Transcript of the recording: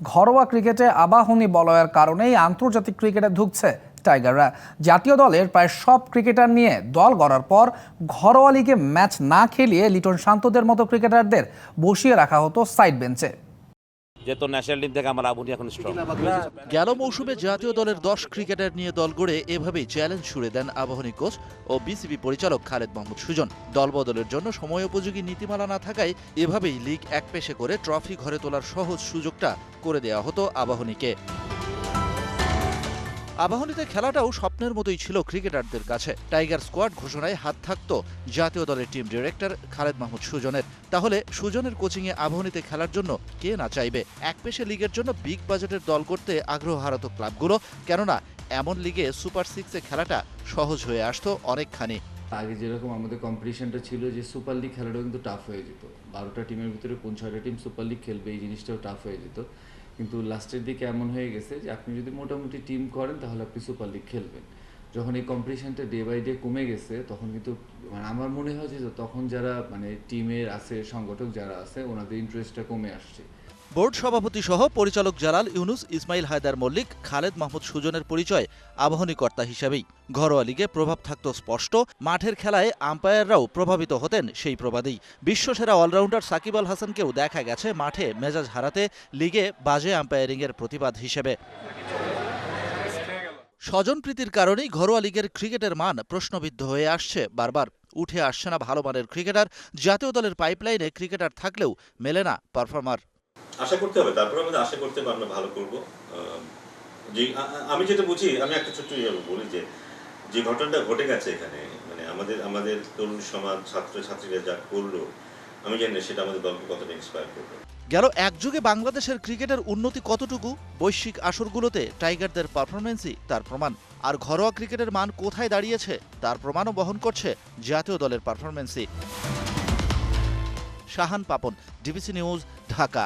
ঘরোয়া ক্রিকেটে আবাহনী বলয়ের কারণেই আন্তর্জাতিক ক্রিকেটে ঢুকছে টাইগাররা। জাতীয় দলের প্রায় সব ক্রিকেটার নিয়ে দল গড়ার পর ঘরোয়া লিগে ম্যাচ না খেলিয়ে লিটন শান্তদের মতো ক্রিকেটারদের বসিয়ে রাখা হতো সাইড বেঞ্চে। যেহেতু ন্যাশনাল টিম থেকে আমার আবুনি এখন স্ট্রং গেল মৌসুমে জাতীয় দলের দশ ক্রিকেটার নিয়ে দল গড়ে এভাবেই চ্যালেঞ্জ ছুড়ে দেন আবাহনী কোচ ও বিসিবি পরিচালক খালেদ মাহমুদ সুজন। দলবদলের জন্য সময় উপযোগী নীতিমালা না থাকায় এভাবেই লিগ এক পেশে করে ট্রফি ঘরে তোলার সহজ সুযোগটা করে দেওয়া হতো আবাহনীকে। আবাহনীতে খেলাটাও স্বপ্নের মতোই ছিল ক্রিকেটারদের কাছে। টাইগার স্কোয়াড ঘোষণায় হাত থাকত জাতীয় দলের টিম ডিরেক্টর খালেদ মাহমুদ সুজনের। তাহলে সুজনের কোচিংয়ে আবাহনীতে খেলার জন্য কে না চাইবে? এক পেশে লিগের জন্য বিগ বাজেটের দল করতে আগ্রহ হারাতো ক্লাবগুলো। কেননা, এমন লিগে সুপার সিক্সে খেলাটা সহজ হয়ে আসতো অনেকখানি। আগে যেরকম আমাদের কম্পিটিশনটা ছিল যে সুপার লিগ খেলাটাও কিন্তু টাফ হয়ে যেত। বারোটা টিমের ভিতরে কোন ছয়টা টিম সুপার লিগ খেলবে এই জিনিসটাও টাফ হয়ে যেত। কিন্তু লাস্টের দিকে এমন হয়ে গেছে যে আপনি যদি মোটামুটি টিম করেন, তাহলে আপনি সুপার লিগ খেলবেন। যখন এই কম্পিটিশনটা ডে বাই ডে কমে গেছে, তখন কিন্তু মানে আমার মনে হয় যে, তখন যারা মানে টিমের আছে, সংগঠক যারা আছে, ওনাদের ইন্টারেস্টটা কমে আসছে। বোর্ড সভাপতি সহ পরিচালক জালাল ইউনুস, ইসমাইল হায়দার মল্লিক, খালেদ মাহমুদ সুজনের পরিচয় আবাহনী কর্তা হিসাবেই। ঘরোয়া লিগে প্রভাব থাকতো স্পষ্ট, মাঠের খেলায় আম্পায়াররাও প্রভাবিত হতেন সেই প্রবাদেই। বিশ্বসেরা অলরাউন্ডার সাকিব আল হাসানকেও দেখা গেছে মাঠে মেজাজ হারাতে, লিগে বাজে আম্পায়ারিংয়ের প্রতিবাদ হিসেবে। স্বজনপ্রীতির কারণেই ঘরোয়া লিগের ক্রিকেটের মান প্রশ্নবিদ্ধ হয়ে আসছে বারবার। উঠে আসছে না ভালো মানের ক্রিকেটার, জাতীয় দলের পাইপলাইনে ক্রিকেটার থাকলেও মেলে না পারফর্মার। আশা করতে হবে, তারপরে আমাদের আশা করতে হবে আমরা ভালো করব। যে আমি যেটা বুঝি, আমি একটা ছোট্ট ইয়ে বলি যে যে ঘটনাটা ঘটে গেছে এখানে মানে আমাদের আমাদের তরুণ সমাজ, ছাত্র, ছাত্রীরা যা করল, আমি জানি সেটা আমাদের দলকে কতটা ইন্সপায়ার করবে। গেল একযুগে বাংলাদেশের ক্রিকেটের উন্নতি কতটুকু, বৈশ্বিক আসরগুলোতে টাইগারদের পারফরমেন্সই তার প্রমাণ। আর ঘরোয়া ক্রিকেটের মান কোথায় দাঁড়িয়েছে, তার প্রমাণও বহন করছে জাতীয় দলের পারফরমেন্সই শাহান পাপন, ডিবিসি নিউজ, ঢাকা।